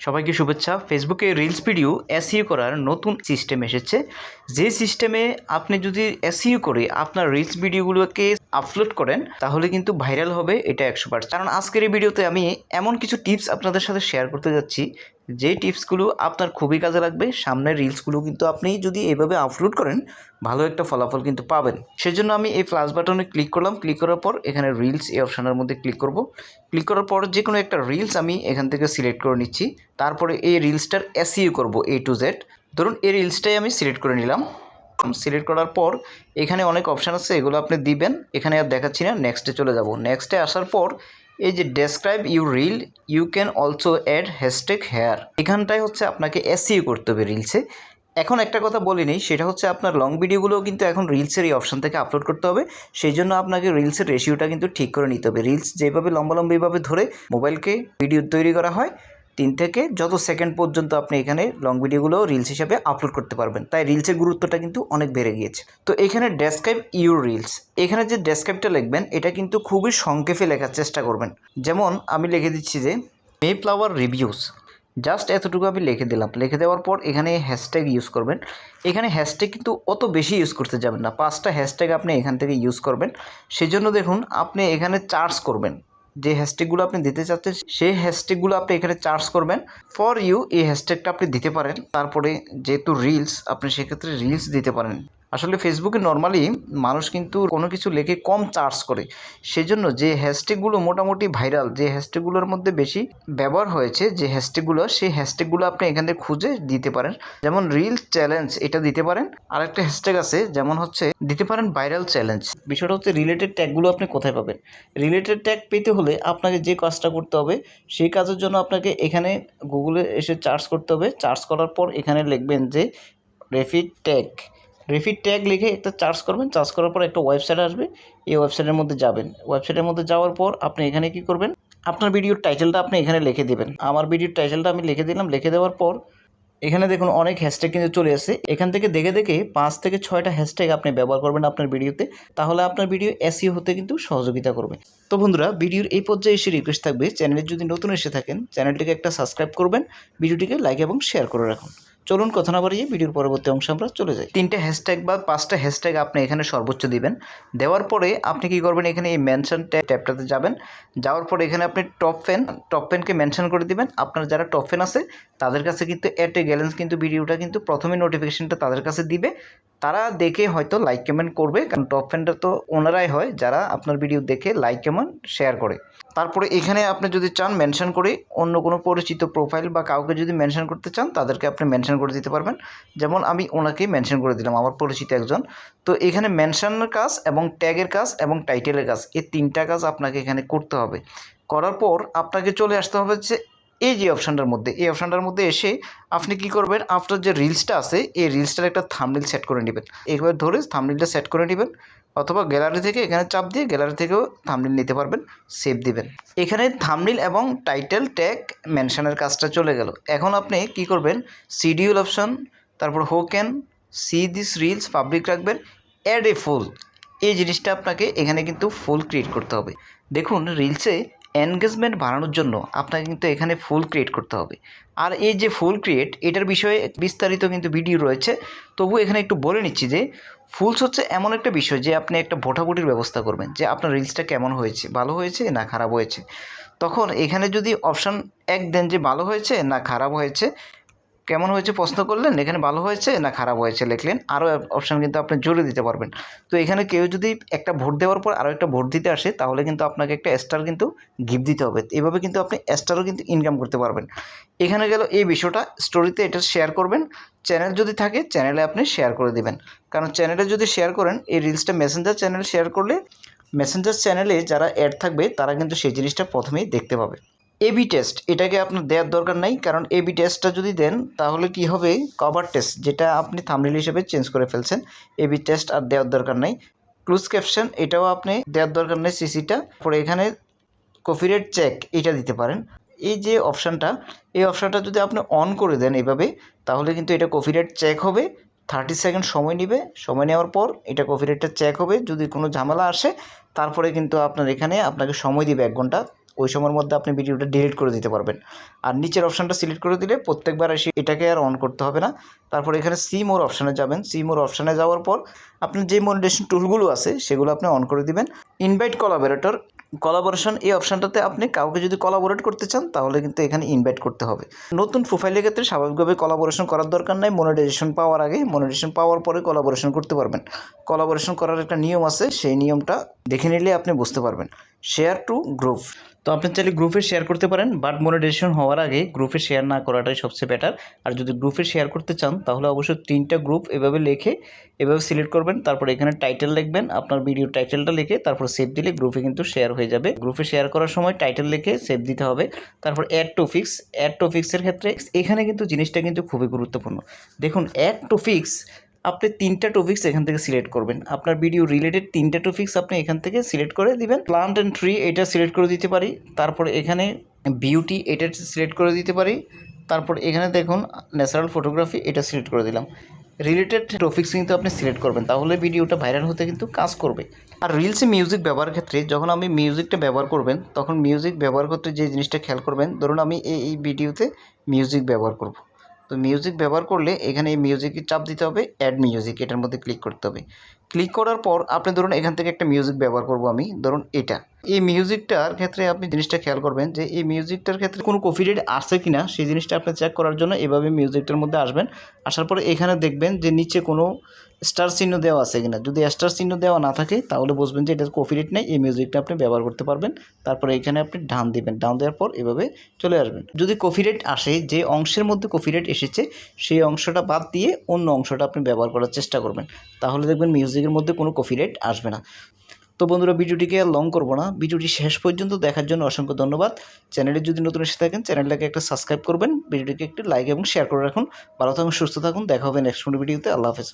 সবাইকে শুভেচ্ছা। ফেসবুকে রিলস ভিডিও এসইও করার নতুন সিস্টেম এসেছে। যে সিস্টেমে আপনি যদি এসইও করে আপনার রিলস ভিডিওগুলোকে আপলোড করেন, তাহলে কিন্তু ভাইরাল হবে, এটা একশো পার্সেন্ট কারণ আজকের এই ভিডিওতে আমি এমন কিছু টিপস আপনাদের সাথে শেয়ার করতে যাচ্ছি যে টিপসগুলো আপনার খুবই কাজে লাগবে, সামনের রিলসগুলো কিন্তু আপনি যদি এইভাবে আপলোড করেন, ভালো একটা ফলাফল কিন্তু পাবেন। সেজন্য আমি এই প্লাস বাটনে ক্লিক করলাম। ক্লিক করার পর এখানে রিলস এই অপশানের মধ্যে ক্লিক করব। ক্লিক করার পর যে কোনো একটা রিলস আমি এখান থেকে সিলেক্ট করে নিচ্ছি। তারপরে এই রিলসটার এসইউ করব এ টু জেড ধরুন এই রিলসটাই আমি সিলেক্ট করে নিলাম। সিলেক্ট করার পর এখানে অনেক অপশান আছে, এগুলো আপনি দিবেন। এখানে আর দেখাচ্ছি না নেক্সটে চলে যাব। নেক্সটে আসার পর এই যে describe you reel you can also add hashtag here এখানটায় হচ্ছে আপনাকে এসিও করতে হবে রিলসে এখন একটা কথা বলিনি সেটা হচ্ছে আপনার লং ভিডিওগুলোও কিন্তু এখন রিলসের এই অপশান থেকে আপলোড করতে হবে। সেই জন্য আপনাকে রিলসের রেশিওটা কিন্তু ঠিক করে নিতে হবে। রিলস যেভাবে লম্বালম্বিভাবে ধরে মোবাইলকে ভিডিও তৈরি করা হয় তিন থেকে যত সেকেন্ড পর্যন্ত আপনি এখানে লং ভিডিওগুলো রিলস হিসাবে আপলোড করতে পারবেন, তাই রিলসের গুরুত্বটা কিন্তু অনেক বেড়ে গিয়েছে। তো এখানে ডেসক্রাইব ইউর রিলস এখানে যে ডেসক্রাইবটা লিখবেন, এটা কিন্তু খুবই সংক্ষেপে লেখার চেষ্টা করবেন। যেমন আমি লিখে দিচ্ছি যে মে ফ্লাওয়ার রিভিউস জাস্ট এতটুকু আমি লিখে দিলাম। লিখে দেওয়ার পর এখানে হ্যাশট্যাগ ইউজ করবেন। এখানে হ্যাশট্যাগ কিন্তু অত বেশি ইউজ করতে যাবেন না। পাঁচটা হ্যাশট্যাগ আপনি এখান থেকে ইউজ করবেন। সেজন্য দেখুন, আপনি এখানে চার্জ করবেন। যে হ্যাশট্যাগুলো আপনি দিতে চাচ্ছেন, সেই হ্যাশট্যাগুলো আপনি এখানে চার্জ করবেন। ফর ইউ এই হ্যাশট্যাগটা আপনি দিতে পারেন। তারপরে যেহেতু রিলস আপনি সেক্ষেত্রে রিলস দিতে পারেন। আসলে ফেসবুকে নর্মালি মানুষ কিন্তু কোনো কিছু লেখে কম চার্জ করে। সেজন্য যে হ্যাশট্যাগুলো মোটামুটি ভাইরাল যে হ্যাশট্যাগুলোর মধ্যে বেশি ব্যবহার হয়েছে, যে হ্যাশট্যাগুলো সেই হ্যাশট্যাগুলো আপনি এখানে খুঁজে দিতে পারেন। যেমন রিল চ্যালেঞ্জ এটা দিতে পারেন। আরেকটা হ্যাশট্যাগ আছে, যেমন হচ্ছে দিতে পারেন ভাইরাল চ্যালেঞ্জ বিষয়টা হচ্ছে রিলেটেড ট্যাগগুলো আপনি কোথায় পাবেন? রিলেটেড ট্যাগ পেতে হলে আপনাকে যে কাজটা করতে হবে, সেই কাজের জন্য আপনাকে এখানে গুগলে এসে চার্জ করতে হবে। চার্জ করার পর এখানে লিখবেন যে রেফিড ট্যাগ রেফিড ট্যাগ লিখে একটা চার্জ করবেন চার্জ করার পর একটা ওয়েবসাইট আসবে, এই ওয়েবসাইটের মধ্যে যাবেন। ওয়েবসাইটের মধ্যে যাওয়ার পর আপনি এখানে কি করবেন? আপনার ভিডিওর টাইটেলটা আপনি এখানে লিখে দেবেন। আমার ভিডিওর টাইটেলটা আমি লিখে দিলাম, লিখে দেওয়ার পর এখানে দেখুন অনেক হ্যাশট্যাগ কিন্তু চলে আসে এখান থেকে দেখে দেখে পাঁচ থেকে ছয়টা হ্যাশট্যাগ আপনি ব্যবহার করবেন আপনার ভিডিওতে তাহলে আপনার ভিডিও এসিও হতে কিন্তু সহযোগিতা করবে। তো বন্ধুরা ভিডিওর এই পর্যায়ে এসে রিকোয়েস্ট থাকবে। চ্যানেলে যদি নতুন এসে থাকেন চ্যানেলটিকে একটা সাবস্ক্রাইব করবেন ভিডিওটিকে লাইক এবং শেয়ার করে রাখুন। চলুন কথা না বাড়িয়ে ভিডিওর পরবর্তী অংশে আমরা চলে যাই। তিনটে হ্যাশট্যাগ বা পাঁচটা হ্যাশট্যাগ আপনি এখানে সর্বোচ্চ দিবেন। দেওয়ার পরে আপনি কি করবেন, এখানে এই মেনশন ট্যাবটাতে যাবেন। যাওয়ার পরে এখানে আপনি টপ ফ্যান টপ ফ্যানকে মেনশন করে দিবেন। আপনার যারা টপ ফ্যান আছে, তাদের কাছে কিন্তু অ্যাট এ গ্যালেন্স কিন্তু ভিডিওটা কিন্তু প্রথমে নোটিফিকেশানটা তাদের কাছে দিবে। তারা দেখে হয়তো লাইক কমেন্ট করবে, কারণ টপ ফ্যানটা তো ওনারাই হয় যারা আপনার ভিডিও দেখে লাইক কমেন্ট শেয়ার করে। তারপরে এখানে আপনি যদি চান মেনশন করে অন্য কোনো পরিচিত প্রোফাইল বা কাউকে যদি মেনশন করতে চান, তাদেরকে আপনি মেনশন করে দিতে পারবেন। যেমন আমি ওনাকেই মেনশন করে দিলাম, আমার পরিচিত একজন। তো এখানে মেনশনের কাজ এবং ট্যাগের কাজ এবং টাইটেলের কাজ, এই তিনটা কাজ আপনাকে এখানে করতে হবে। করার পর আপনাকে চলে আসতে হবে যে এই যে অপশানটার মধ্যে, এই অপশানটার মধ্যে এসে আপনি কি করবেন? আফটার যে রিলসটা আছে, এই রিলসটার একটা থামনিল সেট করে নেবেন। এইভাবে ধরে থামনিলটা সেট করে নেবেন, অথবা গ্যালারি থেকে এখানে চাপ দিয়ে গ্যালারি থেকেও থামনিল নিতে পারবেন সেভ দিবেন। এখানে থামনিল এবং টাইটেল ট্যাগ মেনশনের কাজটা চলে গেল। এখন আপনি কি করবেন? সিডিউল অপশান তারপর who can see this reels public রাখবেন অ্যাড এ ফুল এই জিনিসটা আপনাকে এখানে কিন্তু ফুল ক্রিয়েট করতে হবে। দেখুন রিলসে এনগেজমেন্ট বাড়ানোর জন্য আপনাকে কিন্তু এখানে ফুল ক্রিয়েট করতে হবে। আর এই যে ফুল ক্রিয়েট এটার বিষয়ে বিস্তারিত কিন্তু ভিডিও রয়েছে। তবু এখানে একটু বলে নিচ্ছি যে ফুলস হচ্ছে এমন একটা বিষয় যে আপনি একটা ভোটাভুটির ব্যবস্থা করবেন যে আপনার রিলসটা কেমন হয়েছে, ভালো হয়েছে না খারাপ হয়েছে। তখন এখানে যদি অপশান এক দেন যে ভালো হয়েছে না খারাপ হয়েছে কেমন হয়েছে প্রশ্ন করলেন? এখানে ভালো হয়েছে না খারাপ হয়েছে লিখলেন? আরও অপশান কিন্তু আপনি জুড়ে দিতে পারবেন। তো এখানে কেউ যদি একটা ভোট দেওয়ার পর আরও একটা ভোট দিতে আসে, তাহলে কিন্তু আপনাকে একটা স্টার কিন্তু গিফট দিতে হবে। এভাবে কিন্তু আপনি স্টারও কিন্তু ইনকাম করতে পারবেন। এখানে গেল এই বিষয়টা। স্টোরিতে এটা শেয়ার করবেন। চ্যানেল যদি থাকে চ্যানেলে আপনি শেয়ার করে দিবেন। কারণ চ্যানেলে যদি শেয়ার করেন, এই রিলসটা মেসেঞ্জার চ্যানেল শেয়ার করলে মেসেঞ্জার চ্যানেলে যারা অ্যাড থাকবে, তারা কিন্তু সেই জিনিসটা প্রথমেই দেখতে পাবে। এবি টেস্ট এটাকে আপনার দেওয়ার দরকার নাই, কারণ এবি টেস্টটা যদি দেন, তাহলে কি হবে? কভার টেস্ট যেটা আপনি থামরিল হিসেবে চেঞ্জ করে ফেলছেন এবি টেস্ট আর দেওয়ার দরকার নাই। ক্লুজ ক্যাপশন এটাও আপনি দেওয়ার দরকার নেই সিসিটা পরে এখানে কপিরেট চেক এটা দিতে পারেন। এই যে অপশানটা এই অপশানটা যদি আপনি অন করে দেন এভাবে তাহলে কিন্তু এটা কপিরেট চেক হবে। থার্টি সেকেন্ড সময় নেবে, সময় নেওয়ার পর এটা কপিরেটটা চেক হবে। যদি কোনো ঝামেলা আসে, তারপরে কিন্তু আপনার এখানে আপনাকে সময় দিবে এক ঘণ্টা। ওই সময়ের মধ্যে আপনি ভিডিওটা ডিলিট করে দিতে পারবেন। আর নিচের অপশানটা সিলেক্ট করে দিলে প্রত্যেকবার এসে এটাকে আর অন করতে হবে না। তারপর এখানে সি মোর অপশানে যাবেন। সি মোর অপশানে যাওয়ার পর আপনি যে মনিটেশন টুলগুলো আছে, সেগুলো আপনি অন করে দিবেন। ইনভাইট কলাবোরেটর কলাবোরেশন এই অপশানটাতে আপনি কাউকে যদি কলাবোরেট করতে চান, তাহলে কিন্তু এখানে ইনভাইট করতে হবে। নতুন প্রোফাইলের ক্ষেত্রে স্বাভাবিকভাবে কলাবোরেশন করার দরকার নাই। মনিটাইজেশন পাওয়ার আগে মনিটাইজেশন পাওয়ার পরে কলাবোরেশন করতে পারবেন। কলাবোরেশন করার একটা নিয়ম আছে, সেই নিয়মটা দেখে নিলে আপনি বুঝতে পারবেন। শেয়ার টু গ্রুপ তো আপনি চাইলে গ্রুপে শেয়ার করতে পারেন বাট মনিটাইজেশন হওয়ার আগে গ্রুপে শেয়ার না করাটাই সবচেয়ে বেটার আর যদি গ্রুপে শেয়ার করতে চান, তাহলে অবশ্যই তিনটা গ্রুপ এভাবে লিখে, এভাবে সিলেক্ট করবেন, তারপর এখানে টাইটেল লিখবেন, আপনার ভিডিও টাইটেলটা লিখে, তারপর সেভ দিলে গ্রুপে কিন্তু শেয়ার হয়ে যাবে। গ্রুপে শেয়ার করার সময় টাইটেল লিখে সেভ দিতে হবে। তারপর add to fix add to ফিক্সের ক্ষেত্রে এখানে কিন্তু জিনিসটা কিন্তু খুবই গুরুত্বপূর্ণ। দেখুন অ্যাড টপিক্স আপনি তিনটা টপিক্স এখান থেকে সিলেক্ট করবেন। আপনার ভিডিও রিলেটেড তিনটা টপিক্স আপনি এখান থেকে সিলেক্ট করে দিবেন। প্লান্ট অ্যান্ড ট্রি এটা সিলেক্ট করে দিতে পারি। তারপরে এখানে বিউটি এটা সিলেক্ট করে দিতে পারি। তারপর এখানে দেখুন ন্যাচারাল ফটোগ্রাফি এটা সিলেক্ট করে দিলাম। রিলেটেড টপিক্স কিন্তু আপনি সিলেক্ট করবেন। তাহলে ভিডিওটা ভাইরাল হতে কিন্তু কাজ করবে। আর রিলসে মিউজিক ব্যবহার ক্ষেত্রে যখন আমি মিউজিকটা ব্যবহার করবেন, তখন মিউজিক ব্যবহার করতে যে জিনিসটা খেয়াল করবেন, ধরুন আমি এই ভিডিওতে মিউজিক ব্যবহার করব। তো মিউজিক ব্যবহার করলে এখানে এই মিউজিকের চাপ দিতে হবে অ্যাড মিউজিক এটার মধ্যে ক্লিক করতে হবে। ক্লিক করার পর আপনি ধরুন এখান থেকে একটা মিউজিক ব্যবহার করব আমি, ধরুন এটা। এই মিউজিকটার ক্ষেত্রে আপনি জিনিসটা খেয়াল করবেন যে এই মিউজিকটার ক্ষেত্রে কোনো কপিরাইট আসছে কিনা, সেই জিনিসটা আপনি চেক করার জন্য এভাবে মিউজিকটার মধ্যে আসবেন। আসার পরে এখানে দেখবেন যে নিচে কোনো স্টার চিহ্ন দেওয়া আছে কিনা। যদি স্টার চিহ্ন দেওয়া না থাকে, তাহলে বুঝবেন যে এটা কপিরাইট নেই, এই মিউজিকটা আপনি ব্যবহার করতে পারবেন। তারপরে এখানে আপনি ডান দিবেন, ডান দেওয়ার পর এভাবে চলে আসবেন। যদি কপিরাইট আসে, যে অংশের মধ্যে কপিরাইট এসেছে, সেই অংশটা বাদ দিয়ে অন্য অংশটা আপনি ব্যবহার করার চেষ্টা করবেন। তাহলে দেখবেন মিউজিকের মধ্যে কোনো কপিরাইট আসবে না। তো বন্ধুরা ভিডিওটিকে আর লং করব না। ভিডিওটি শেষ পর্যন্ত দেখার জন্য অসংখ্য ধন্যবাদ। চ্যানেলে যদি নতুন এসে থাকেন, চ্যানেলটাকে একটা সাবস্ক্রাইব করবেন, ভিডিওটিকে একটি লাইক এবং শেয়ার করে রাখুন। ভালো থাকুন, সুস্থ থাকুন, দেখা হবে নেক্সট ভিডিওতে আল্লাহ হাফেজ।